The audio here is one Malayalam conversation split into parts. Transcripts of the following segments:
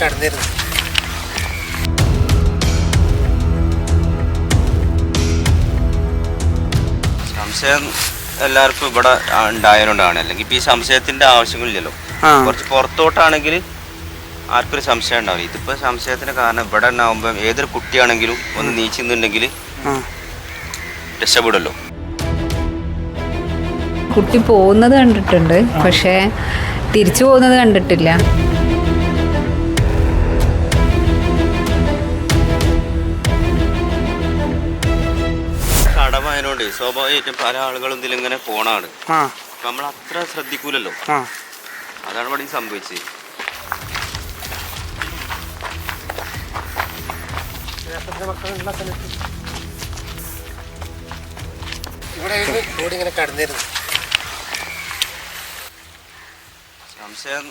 കടന്നിരുന്നത് സംശയം എല്ലാവർക്കും ഇവിടെ ഉണ്ടായതുകൊണ്ടാണ് അല്ലെങ്കിൽ ഇപ്പൊ ഈ സംശയത്തിന്റെ ആവശ്യമില്ലല്ലോ കുറച്ച് പുറത്തോട്ടാണെങ്കിൽ ആർക്കൊരു സംശയം ഉണ്ടാവില്ല. ഇതിപ്പോ സംശയത്തിന് കാരണം ഇവിടെ ഉണ്ടാവുമ്പോൾ ഏതൊരു കുട്ടിയാണെങ്കിലും ഒന്ന് നീച്ചുന്നുണ്ടെങ്കിൽ രക്ഷപ്പെടുമല്ലോ. കുട്ടി പോകുന്നത് കണ്ടിട്ടുണ്ട്. പക്ഷേ തിരിച്ചു പോകുന്നത് കണ്ടിട്ടില്ല. കടമായതുകൊണ്ട് സ്വാഭാവികമായിട്ടും പല ആളുകളും ഇതിലിങ്ങനെ പോണാണ് ആ. നമ്മൾ അത്ര ശ്രദ്ധിക്കൂലല്ലോ. ആ. അതാണ് ഇവിടെ സംഭവിച്ചത്. ഇവിടെ ബോഡി ഇങ്ങനെ കടന്നിരുന്നു. സംശയം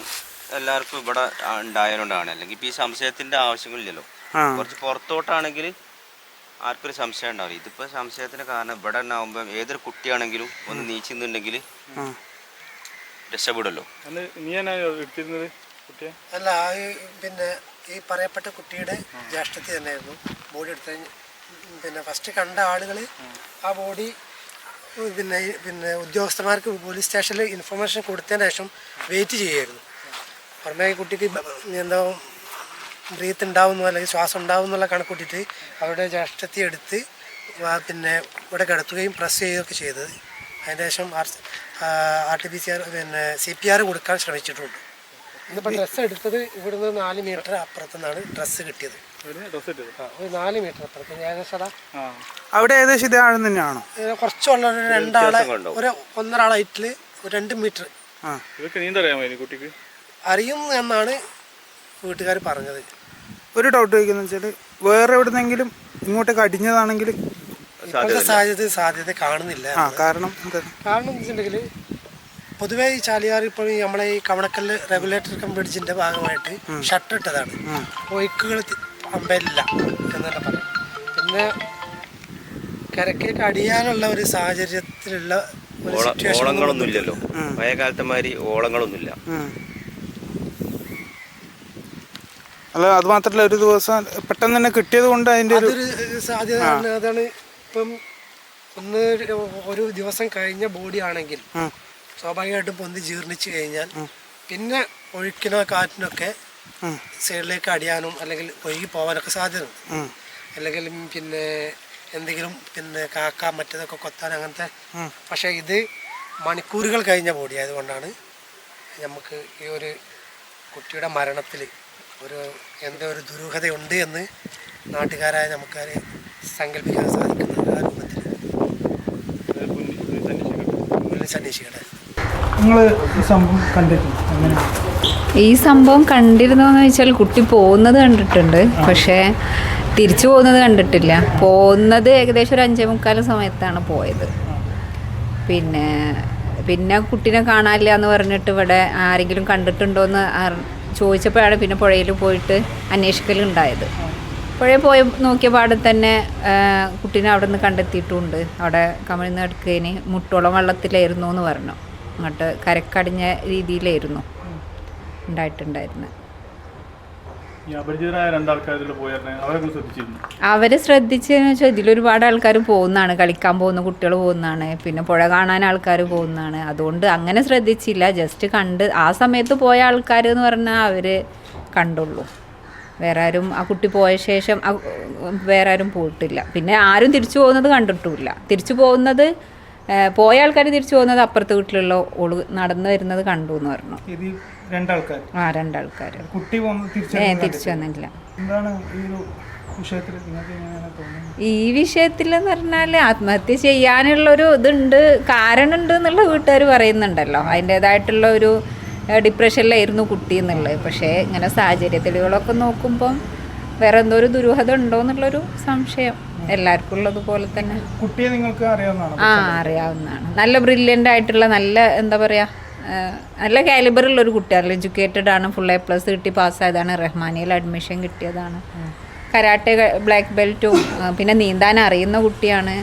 എല്ലാവർക്കും ഇവിടെ ഉണ്ടായതുകൊണ്ടാണ് അല്ലെങ്കിൽ ഇപ്പൊ ഈ സംശയത്തിന്റെ ആവശ്യങ്ങളില്ലല്ലോ കുറച്ച് പുറത്തോട്ടാണെങ്കിൽ ആർക്കൊരു സംശയം ഉണ്ടാവില്ല. ഇതിപ്പോ സംശയത്തിന് കാരണം ഇവിടെ ഉണ്ടാവുമ്പോൾ ഏതൊരു കുട്ടിയാണെങ്കിലും ഒന്ന് നീച്ചുന്നുണ്ടെങ്കിൽ രക്ഷപ്പെടുമല്ലോ. അല്ല ആ പിന്നെ ഈ പറയപ്പെട്ട കുട്ടിയുടെ ജ്യേഷ്ഠത്തി തന്നെയായിരുന്നു. ബോഡി എടുത്ത പിന്നെ ഫസ്റ്റ് കണ്ട ആളുകൾ ആ. ബോഡി പിന്നെ പിന്നെ ഉദ്യോഗസ്ഥന്മാർക്ക് പോലീസ് സ്റ്റേഷനിൽ ഇൻഫർമേഷൻ കൊടുത്തതിന് ശേഷം വെയിറ്റ് ചെയ്യുമായിരുന്നു പുറമേ കുട്ടിക്ക് എന്താ ബ്രീത്ത് ഉണ്ടാവുന്നു അല്ലെങ്കിൽ ശ്വാസം ഉണ്ടാവും എന്നുള്ള കണക്കൂട്ടിയിട്ട് അവരുടെ ജ്യേഷ്ഠത്തി എടുത്ത് പിന്നെ ഇവിടെ കിടത്തുകയും പ്രസ് ചെയ്യുകയൊക്കെ ചെയ്തത്. അതിന് ശേഷം R R T P C R പിന്നെ സി പി ആർ കൊടുക്കാൻ ശ്രമിച്ചിട്ടുണ്ട്. ഇന്നിപ്പോൾ ഡ്രസ്സ് എടുത്തത് ഇവിടുന്ന് നാല് മീറ്റർ അപ്പുറത്തു നിന്നാണ് ഡ്രസ്സ് കിട്ടിയത്. ഒരു നാല് മീറ്റർ അപ്പുറത്ത്. ഏകദേശം അവിടെ ഏകദേശം ഇതേ ആളും തന്നെയാണോ? കുറച്ചുള്ള ഒരു രണ്ടാളെ ഒരു ഒന്നരാളായിട്ടിൽ ഒരു രണ്ട് മീറ്റർ അറിയുന്നു അറിയും എന്നാണ് വീട്ടുകാർ പറഞ്ഞത്. ഒരു ഡൗട്ട് ചോദിക്കുന്ന വെച്ചാൽ വേറെ എവിടുന്നെങ്കിലും ഇങ്ങോട്ടേക്ക് അടിഞ്ഞതാണെങ്കിൽ ഇപ്പോഴത്തെ സാഹചര്യത്തിൽ സാധ്യത കാണുന്നില്ല. ആ കാരണം കാരണം വെച്ചിട്ടുണ്ടെങ്കിൽ പൊതുവേ ഈ ചാലിയാർ ഇപ്പോൾ ഈ നമ്മളെ ഈ കവണക്കല്ല് റെഗുലേറ്റർ കം ബ്രിഡ്ജിന്റെ ഭാഗമായിട്ട് ഷട്ടർ ഇട്ടതാണ്. ഒഴുക്കുകൾ അമ്പലില്ല എന്നല്ല പറയാം. പിന്നെ കരക്കേക്ക് അടിയാനുള്ള ഒരു സാഹചര്യത്തിലുള്ള ഒരു ഓള- സിറ്റുവേഷൻ ഓളങ്ങളൊന്നും ഇല്ലല്ലോ. പഴയ കാലത്തെ മാതിരി ഓളങ്ങളൊന്നുമില്ല. ഉം. അല്ല അത് മാത്രല്ല ഒരു ദിവസം പെട്ടെന്ന് തന്നെ കിട്ടിയത് കൊണ്ട് അതിന്റെ ഒരു സാധ്യത അതാണ് ഇപ്പം ഒന്ന് ഒരു ദിവസം കഴിഞ്ഞ ബോഡി ആണെങ്കിൽ. സ്വാഭാവികമായിട്ടും പൊന്തി ജീർണിച്ച് കഴിഞ്ഞാൽ പിന്നെ ഒഴുക്കിനോ കാറ്റിനൊക്കെ. സൈഡിലേക്ക് അടിയാനും അല്ലെങ്കിൽ ഒഴുകി പോകാനൊക്കെ സാധ്യതയുണ്ട്. അല്ലെങ്കിൽ പിന്നെ എന്തെങ്കിലും പിന്നെ കാക്ക മറ്റേതൊക്കെ കൊത്താൻ അങ്ങനത്തെ പക്ഷെ പക്ഷേ ഇത് മണിക്കൂറുകൾ കഴിഞ്ഞ ബോഡി ആയതുകൊണ്ടാണ് നമുക്ക് ഈ ഒരു കുട്ടിയുടെ മരണത്തിൽ ഒരു എന്തോ ഒരു ദുരൂഹതയുണ്ട് എന്ന് നാട്ടുകാരായ നമുക്കാര് സങ്കല്പിക്കാൻ സാധിക്കുന്നു ആ രൂപത്തിൽ. നിങ്ങൾ ഈ സംഭവം കണ്ടിട്ടുണ്ട്? അങ്ങനെ ഈ സംഭവം കണ്ടിരുന്നോ എന്ന് വെച്ചാൽ കുട്ടി പോകുന്നത് കണ്ടിട്ടുണ്ട്. പക്ഷേ തിരിച്ചു പോകുന്നത് കണ്ടിട്ടില്ല. പോകുന്നത് ഏകദേശം ഒരു അഞ്ചേ മുക്കാൽ സമയത്താണ് പോയത്. പിന്നെ പിന്നെ കുട്ടീനെ കാണാനില്ല എന്ന് പറഞ്ഞിട്ട് ഇവിടെ ആരെങ്കിലും കണ്ടിട്ടുണ്ടോ എന്ന് ചോദിച്ചപ്പോഴാണ് പിന്നെ പുഴയിൽ പോയിട്ട് അന്വേഷിക്കലുണ്ടായത്. പുഴയിൽ പോയി നോക്കിയ പാടെ തന്നെ കുട്ടീനെ അവിടെ നിന്ന് കണ്ടെത്തിയിട്ടുമുണ്ട് അവിടെ കമിഴ്ന്ന് കിടക്കുകയിന് മുട്ടോളം വെള്ളത്തിലായിരുന്നു എന്ന് പറഞ്ഞു. അങ്ങോട്ട് കരക്കടിഞ്ഞ രീതിയിലായിരുന്നു ഉണ്ടായിട്ടുണ്ടായിരുന്നത് ഈ അപരിചിതരായ ഇതിൽ ശ്രദ്ധിച്ചിരുന്നു. അവരെ ശ്രദ്ധിച്ചതെന്ന് വെച്ചാൽ ഇതിലൊരുപാട് ആൾക്കാർ പോകുന്നതാണ്. കളിക്കാൻ പോകുന്ന കുട്ടികൾ പോകുന്നതാണ്. പിന്നെ പുഴ കാണാൻ ആൾക്കാർ പോകുന്നതാണ്. അതുകൊണ്ട് അങ്ങനെ ശ്രദ്ധിച്ചില്ല. ജസ്റ്റ് കണ്ട് ആ സമയത്ത് പോയ ആൾക്കാർ എന്ന് പറഞ്ഞാൽ അവർ കണ്ടുള്ളൂ. വേറെ ആരും ആ കുട്ടി പോയ ശേഷം വേറെ ആരും പോയിട്ടില്ല. പിന്നെ ആരും തിരിച്ചു പോകുന്നത് കണ്ടിട്ടുമില്ല. തിരിച്ചു പോകുന്നത് പോയ ആൾക്കാർ തിരിച്ചു പോകുന്നത് അപ്പുറത്തെ വീട്ടിലുള്ള ഓൾ നടന്നു വരുന്നത് കണ്ടു എന്ന് പറഞ്ഞു. രണ്ടാൾക്കാർ ആ രണ്ടാൾക്കാർ കുട്ടി ഏ തിരിച്ചു എന്താണ് ഈ ഒരു വിഷയത്തിൽ എന്ന് പറഞ്ഞാൽ ആത്മഹത്യ ചെയ്യാനുള്ളൊരു ഇതുണ്ട് കാരണമുണ്ട് എന്നുള്ള വീട്ടുകാർ പറയുന്നുണ്ടല്ലോ. അതിന്റെതായിട്ടുള്ള ഒരു ഡിപ്രഷനിലായിരുന്നു കുട്ടി എന്നുള്ളത്. പക്ഷേ ഇങ്ങനെ സാഹചര്യ തെളിവുകളൊക്കെ നോക്കുമ്പം വേറെ എന്തോ ഒരു ദുരൂഹത ഉണ്ടോ എന്നുള്ളൊരു സംശയം. എല്ലാവർക്കും ഉള്ളതുപോലെ തന്നെ. കുട്ടിയെ നിങ്ങൾക്ക് അറിയാവുന്നതാണ്? ആ അറിയാവുന്നതാണ്. നല്ല ബ്രില്യന്റ് ആയിട്ടുള്ള നല്ല എന്താ പറയുക നല്ല കാലിബർ ഉള്ള ഒരു കുട്ടിയാണ്. എഡ്യൂക്കേറ്റഡ് ആണ്. ഫുൾ എ പ്ലസ് കിട്ടി പാസ്സായതാണ് റഹ്മാനിയിൽ അഡ്മിഷൻ കിട്ടിയതാണ്. കരാട്ടെ ബ്ലാക്ക് ബെൽറ്റും പിന്നെ നീന്താൻ അറിയുന്ന കുട്ടിയാണ്.